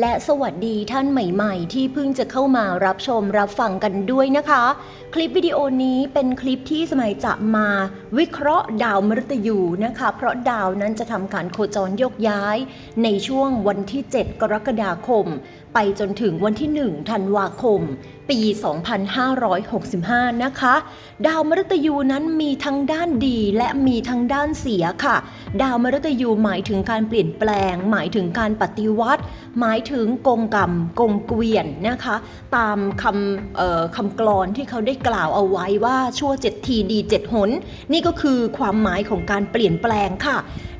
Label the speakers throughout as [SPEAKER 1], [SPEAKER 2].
[SPEAKER 1] และสวัสดีท่านใหม่ๆ ที่เพิ่งจะเข้ามารับชมรับฟังกันด้วยนะคะ คลิปวิดีโอนี้เป็นคลิปที่สมัยจะมาวิเคราะห์ดาวมฤตยูนะคะ เพราะดาวนั้นจะทำการโคจรโยกย้าย ในช่วงวันที่ 7 กรกฎาคม ไปจนถึงวันที่ 1 ธันวาคม ปี 2565 นะคะ ดาวมฤตยูนั้นมีทั้งด้านดีและมีทั้งด้านเสียค่ะ ดาวมฤตยูหมายถึงการเปลี่ยนแปลง หมายถึงการปฏิวัติ หมายถึงกงกรรมกงเกวียนนะคะ ตามคำคำกลอนที่เขาได้กล่าวเอาไว้ว่าชั่วเจ็ดทีดีเจ็ดหน นี่ก็คือความหมายของการเปลี่ยนแปลงค่ะ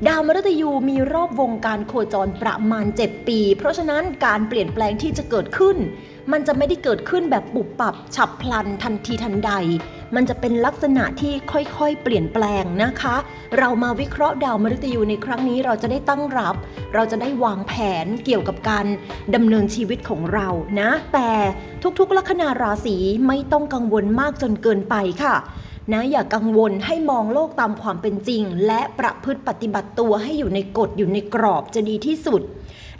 [SPEAKER 1] ดาวมฤตยูมีรอบวงการโคจรประมาณ 7 ปี เพราะฉะนั้นการเปลี่ยนแปลงที่จะเกิดขึ้น มันจะไม่ได้เกิดขึ้นแบบปุบปับฉับพลันทันทีทันใด มันจะเป็นลักษณะที่ค่อยๆ เปลี่ยนแปลงนะคะ เรามาวิเคราะห์ดาวมฤตยูในครั้งนี้เราจะได้ตั้งรับ เราจะได้วางแผนเกี่ยวกับการดำเนินชีวิตของเรานะ แต่ทุกๆ ลัคนาราศีไม่ต้องกังวลมากจนเกินไปค่ะนะอย่ากังวลให้มองโลกตามความเป็นจริง และประพฤติปฏิบัติตัวให้อยู่ในกฎอยู่ในกรอบจะดีที่สุด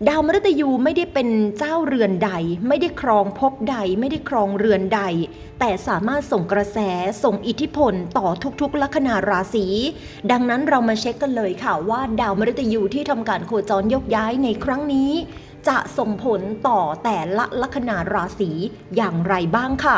[SPEAKER 1] ดาวมฤตยูไม่ได้เป็นเจ้าเรือนใด ไม่ได้ครองภพใด ไม่ได้ครองเรือนใด แต่สามารถส่งกระแสส่งอิทธิพลต่อทุกๆลัคนาราศี ดังนั้นเรามาเช็คกันเลยค่ะว่าดาวมฤตยูที่ทำการโคจรยกย้ายในครั้งนี้ จะส่งผลต่อแต่ละลัคนาราศีอย่างไรบ้างค่ะ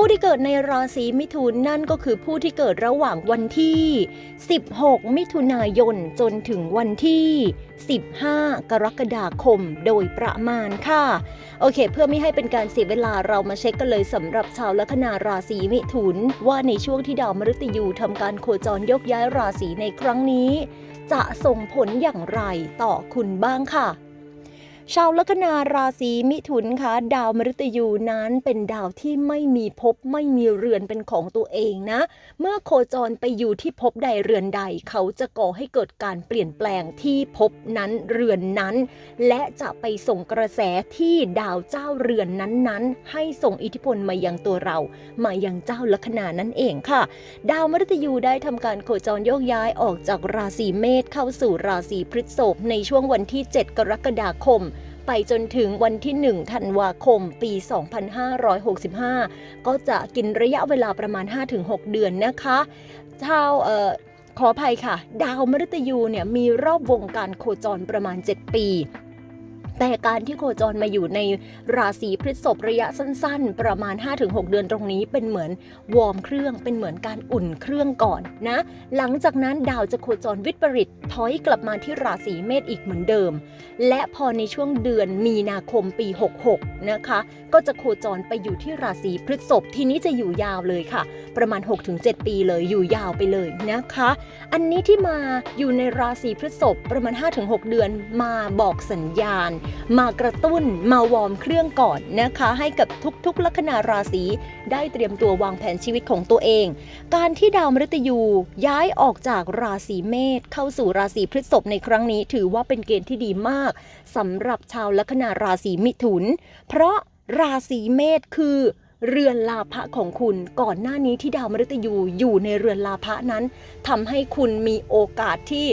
[SPEAKER 1] ผู้ที่เกิดในราศีมิถุนนั่นก็คือผู้ที่เกิดระหว่างวันที่ 16 มิถุนายนจนถึงวันที่ 15 กรกฎาคมโดยประมาณค่ะ โอเค เพื่อไม่ให้เป็นการเสียเวลาเรามาเช็คกันเลยสำหรับชาวลัคนาราศีมิถุน ว่าในช่วงที่ดาวมฤตยูทำการโคจรยกย้ายราศีในครั้งนี้ จะส่งผลอย่างไรต่อคุณบ้างค่ะ ชาวลัคนาราศีมิถุนคะดาวมฤตยูนั้นเป็นดาวที่ไม่มีภพไม่มีเรือนเป็นของตัวเองนะ เมื่อโคจรไปอยู่ที่ภพใดเรือนใด เขาจะก่อให้เกิดการเปลี่ยนแปลงที่ภพนั้นเรือนนั้น และจะไปส่งกระแสที่ดาวเจ้าเรือนนั้นๆ ให้ส่งอิทธิพลมายังตัวเรา มายังเจ้าลัคนานั่นเองค่ะ ดาวมฤตยูได้ทำการโคจรโยกย้ายออกจากราศีเมษเข้าสู่ราศีพฤษภในช่วงวันที่ 7 กรกฎาคม ไปจนถึงวันที่ 1 ธันวาคม ปี 2565 ก็จะกินระยะเวลาประมาณ 5-6 เดือนนะคะชาวเอ่อขออภัยค่ะ ดาวมฤตยูเนี่ยมีรอบวงการโคจรประมาณ 7 ปี แต่การที่โคจรมาอยู่ในราศีพฤษภระยะสั้นๆ ประมาณ 5-6 เดือนตรงนี้เป็นเหมือนวอร์มเครื่อง เป็นเหมือนการอุ่นเครื่องก่อนนะ หลังจากนั้นดาวจะโคจรวิปริตถอยกลับมาที่ราศีเมษอีกเหมือนเดิม และพอในช่วงเดือนมีนาคมปี 66 นะคะ ก็จะโคจรไปอยู่ที่ราศีพฤษภทีนี้จะอยู่ยาวเลยค่ะ ประมาณ 6-7 ปีเลยอยู่ยาวไปเลยนะคะ อันนี้ที่มาอยู่ในราศีพฤษภประมาณ 5-6 เดือนมาบอกสัญญาณมากระตุ้นมาวอร์มเครื่องก่อนนะคะ ให้กับทุกๆ ลัคนาราศีได้เตรียมตัววางแผนชีวิตของตัวเอง การที่ดาวมฤตยูย้ายออกจากราศีเมษเข้าสู่ราศีพฤษภในครั้งนี้ ถือว่าเป็นเกณฑ์ที่ดีมากสำหรับชาวลัคนาราศีมิถุน เพราะราศีเมษคือ เรือนลาภะของคุณก่อนหน้านี้ที่ดาวมฤตยูอยู่ในเรือนลาภะนั้นทำให้คุณมีโอกาสที่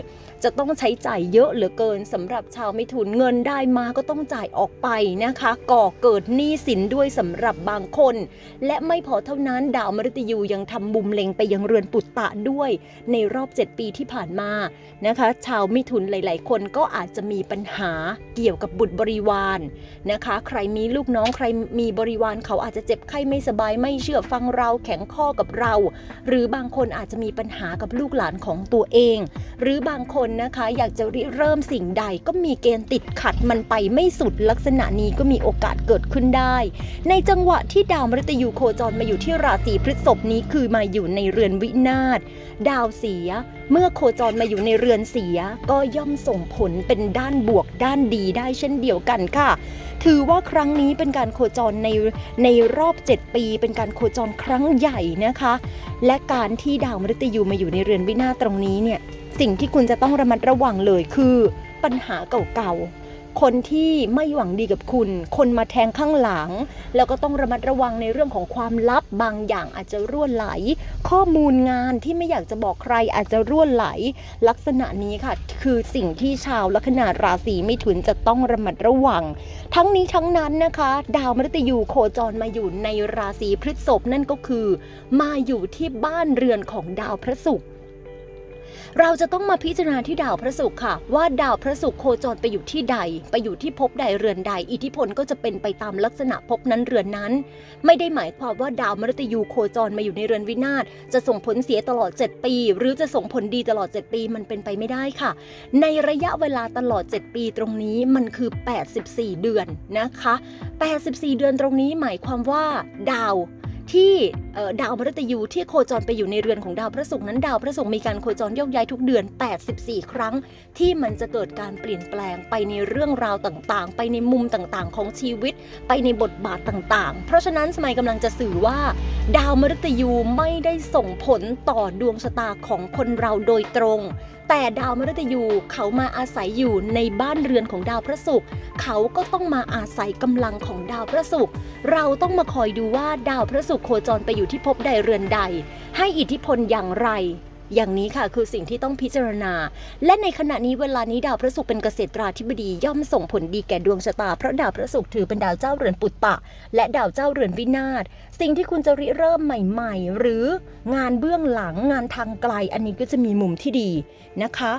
[SPEAKER 1] จะต้องใช้จ่ายเยอะเหลือเกินสำหรับชาวมิถุนเงินได้มาก็ต้องจ่ายออกไปนะคะ ก่อเกิดหนี้สินด้วยสำหรับบางคน และไม่พอเท่านั้นดาวมฤตยูยังทำบุมเล็งไปยังเรือนปุตตะด้วย ในรอบ 7 ปีที่ผ่านมานะคะ ชาวมิถุนหลาย ๆ คนก็อาจจะมีปัญหาเกี่ยวกับบุตรบริวารนะคะ ใครมีลูกน้องใครมีบริวารเขาอาจจะเจ็บไข้ไม่สบายไม่เชื่อฟังเราแข็งข้อกับเรา หรือบางคนอาจจะมีปัญหากับลูกหลานของตัวเอง หรือบางคนนะคะอยากจะริเริ่มสิ่งใดก็มีเกณฑ์ติดขัดมันไปไม่สุดลักษณะนี้ก็มีโอกาสเกิดขึ้นได้ ในจังหวะที่ดาวมฤตยูโคจรมาอยู่ที่ราศีพฤษภนี้คือมาอยู่ในเรือนวินาศดาวเสียเมื่อโคจรมาอยู่ในเรือนเสียก็ย่อมส่งผลเป็นด้านบวกด้านดีได้เช่นเดียวกันค่ะ ถือว่าครั้งนี้เป็นการโคจรในในรอบ 7 ปี เป็นการโคจรครั้งใหญ่นะคะ และการที่ดาวมฤตยูมาอยู่ในเรือนวินาศตรงนี้เนี่ยสิ่งที่คุณจะต้องระมัดระวังเลยคือ ปัญหาเก่าๆ คนที่ไม่หวังดีกับคุณ คนมาแทงข้างหลัง แล้วก็ต้องระมัดระวังในเรื่องของความลับบางอย่างอาจจะรั่วไหล ข้อมูลงานที่ไม่อยากจะบอกใครอาจจะรั่วไหล ลักษณะนี้ค่ะ คือสิ่งที่ชาวลัคนาราศีมิถุนจะต้องระมัดระวัง ทั้งนี้ทั้งนั้นนะคะ ดาวมฤตยูโคจรมาอยู่ในราศีพฤษภนั่นก็คือ มาอยู่ที่บ้านเรือนของดาวพระศุกร์ เราจะต้องมาพิจารณาที่ดาวพระศุกร์ค่ะ ว่าดาวพระศุกร์โคจรไปอยู่ที่ใด ไปอยู่ที่ภพใดเรือนใด อิทธิพลก็จะเป็นไปตามลักษณะภพนั้นเรือนนั้น ไม่ได้หมายความว่าดาวมฤตยูโคจรมาอยู่ในเรือนวินาศจะส่งผลเสียตลอด 7 ปี หรือจะส่งผลดีตลอด 7 ปีมันเป็นไปไม่ได้ค่ะ ในระยะเวลาตลอด 7 ปีตรงนี้มันคือ 84 เดือนนะคะ 84 เดือนตรงนี้หมายความว่า ดาว ที่ดาวมฤตยูที่โคจรไปอยู่ในเรือนของดาวพระศุกร์นั้นดาวพระศุกร์มีการโคจรโยกย้ายทุกเดือน 84 ครั้ง ที่มันจะเกิดการเปลี่ยนแปลงไปในเรื่องราวต่างๆ ไปในมุมต่างๆ ของชีวิต ไปในบทบาทต่างๆ เพราะฉะนั้นสมัยกำลังจะสื่อว่า ดาวมฤตยูไม่ได้ส่งผลต่อดวงชะตาของคนเราโดยตรง แต่ดาวมฤตยูเขามาอาศัยอยู่ในบ้านเรือนของดาวพระศุกร์เขาก็ต้องมาอาศัยกำลังของดาวพระศุกร์เราต้องมาคอยดูว่าดาวพระศุกร์โคจรไปอยู่ที่ภพใดเรือนใด ให้อิทธิพลอย่างไร อย่างนี้ค่ะคือสิ่งที่ต้องพิจารณา และในขณะนี้เวลานี้ดาวพระศุกร์เป็นเกษตราธิบดีย่อมส่งผลดีแก่ดวงชะตาเพราะดาวพระศุกร์ถือเป็นดาวเจ้าเรือนปุตตะ และดาวเจ้าเรือนวินาศสิ่งที่คุณจะริเริ่มใหม่ ๆ หรืองานเบื้องหลังงานทางไกลอันนี้ก็จะมีมุมที่ดีนะคะ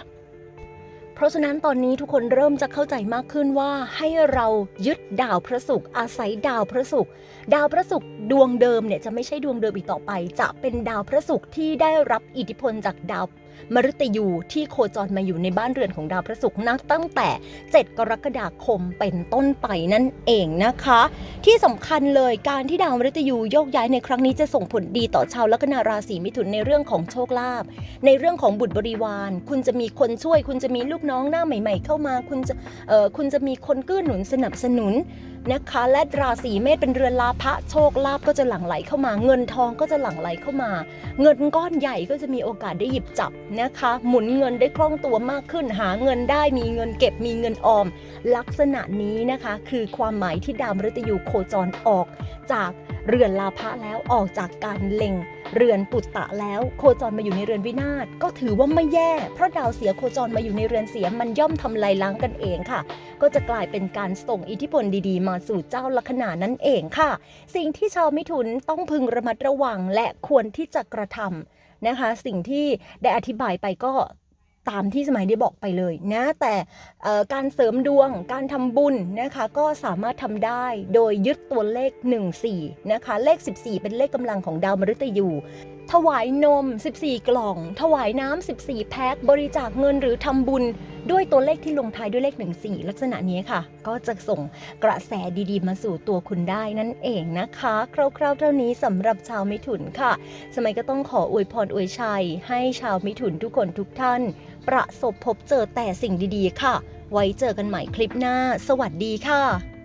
[SPEAKER 1] เพราะฉะนั้นตอนนี้ทุกคนเริ่มจะเข้าใจมากขึ้นว่าให้เรายึดดาวพระศุกร์อาศัยดาวพระศุกร์ดาวพระศุกร์ดวงเดิมเนี่ยจะไม่ใช่ดวงเดิมอีกต่อไป จะเป็นดาวพระศุกร์ที่ได้รับอิทธิพลจากดาว มฤตยูที่โคจรมาอยู่ในบ้านเรือนของดาวพระศุกร์นับตั้งแต่ 7 กรกฎาคมเป็นต้นไปนั่นเองนะคะ ที่สำคัญเลยการที่ดาวมฤตยูโยกย้ายในครั้งนี้จะส่งผลดีต่อชาวลัคนาราศีมิถุนในเรื่องของโชคลาภในเรื่องของบุตรบริวาร คุณจะมีคนช่วย คุณจะมีลูกน้องหน้าใหม่ ๆ เข้ามา คุณจะเอ่อคุณจะมีคนเกื้อหนุนสนับสนุน นะคะ และราศีเมษเป็นเรือนลาภะโชคลาภก็จะหลั่งไหลเข้ามา เงินทองก็จะหลั่งไหลเข้ามา เงินก้อนใหญ่ก็จะมีโอกาสได้หยิบจับนะคะ หมุนเงินได้คล่องตัวมากขึ้น หาเงินได้มีเงินเก็บมีเงินออม ลักษณะนี้นะคะ คือความหมายที่ดาวมฤตยูโคจรออกจากเรือนลาภะแล้วออกจากการเล็ง เรือนปุตตะแล้ว โคจรมาอยู่ในเรือนวินาศก็ถือว่าไม่แย่ เพราะดาวเสียโคจรมาอยู่ในเรือนเสียมันย่อมทำลายล้างกันเองค่ะ ก็จะกลายเป็นการส่งอิทธิพลดีๆ มาสู่เจ้าลัคนานั่นเองค่ะ สิ่งที่ชาวมิถุนต้องพึงระมัดระวังและควรที่จะกระทำนะคะ สิ่งที่ได้อธิบายไปก็ ตามที่สมัยได้บอกไปเลยนะแต่การเสริมดวงการทำบุญนะคะก็สามารถทำได้โดยยึดตัวเลข 14นะคะเลข 14 เป็นเลขกำลังของดาวมฤตยูถวายนม 14 กล่อง ถวายน้ำ 14 แพ็ค บริจาคเงินหรือทำบุญ ด้วยตัวเลขที่ลงท้ายด้วยเลข 14 ลักษณะนี้ค่ะ ก็จะส่งกระแสดีๆ มาสู่ตัวคุณได้นั่นเองนะคะ คร่าวๆเท่านี้สำหรับชาวมิถุนค่ะ สมัยก็ต้องขออวยพรอวยชัย ให้ชาวมิถุนทุกคนทุกท่าน ประสบพบเจอแต่สิ่งดีๆ ค่ะ ไว้เจอกันใหม่คลิปหน้า สวัสดีค่ะ